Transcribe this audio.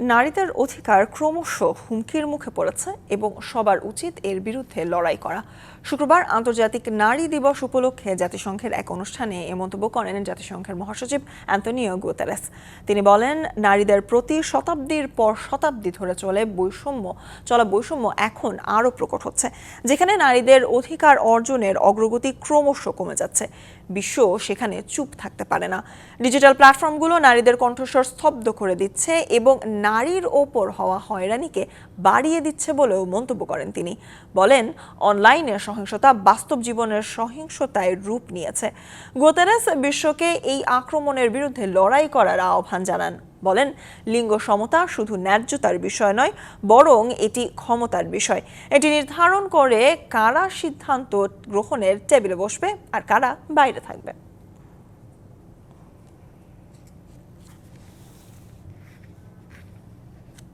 নারীদের অধিকার ক্রমশ হুমকির মুখে পড়েছে এবং সবার উচিত এর বিরুদ্ধে লড়াই করা। শুক্রবার আন্তর্জাতিক নারী দিবস উপলক্ষে জাতিসংঘের এক অনুষ্ঠানে এ মন্তব্য করেন জাতিসংঘের মহাসচিব অ্যান্তনিও গুতেরেস। তিনি বলেন, নারীদের প্রতি শতাব্দীর পর শতাব্দী ধরে চলে বৈষম্য, চলা বৈষম্য এখন আরও প্রকট হচ্ছে, যেখানে নারীদের অধিকার অর্জনের অগ্রগতি ক্রমশ কমে যাচ্ছে। বিশ্ব সেখানে চুপ থাকতে পারে না। ডিজিটাল প্ল্যাটফর্মগুলো নারীদের কণ্ঠস্বর স্তব্ধ করে দিচ্ছে এবং নারীর ওপর হওয়া হয়রানিকে বাড়িয়ে দিচ্ছে বলেও মন্তব্য করেন তিনি। বলেন, অনলাইনে সহিংসতা বাস্তব জীবনের সহিংসতায় রূপ নিয়েছে। গোতেরাস বিশ্বকে এই আক্রমণের বিরুদ্ধে লড়াই করার আহ্বান জানান। বলেন, লিঙ্গ সমতা শুধু ন্যায্যতার বিষয় নয়, বরং এটি ক্ষমতার বিষয়। এটি নির্ধারণ করে কারা সিদ্ধান্ত গ্রহণের টেবিলে বসবে আর কারা বাইরে থাকবে।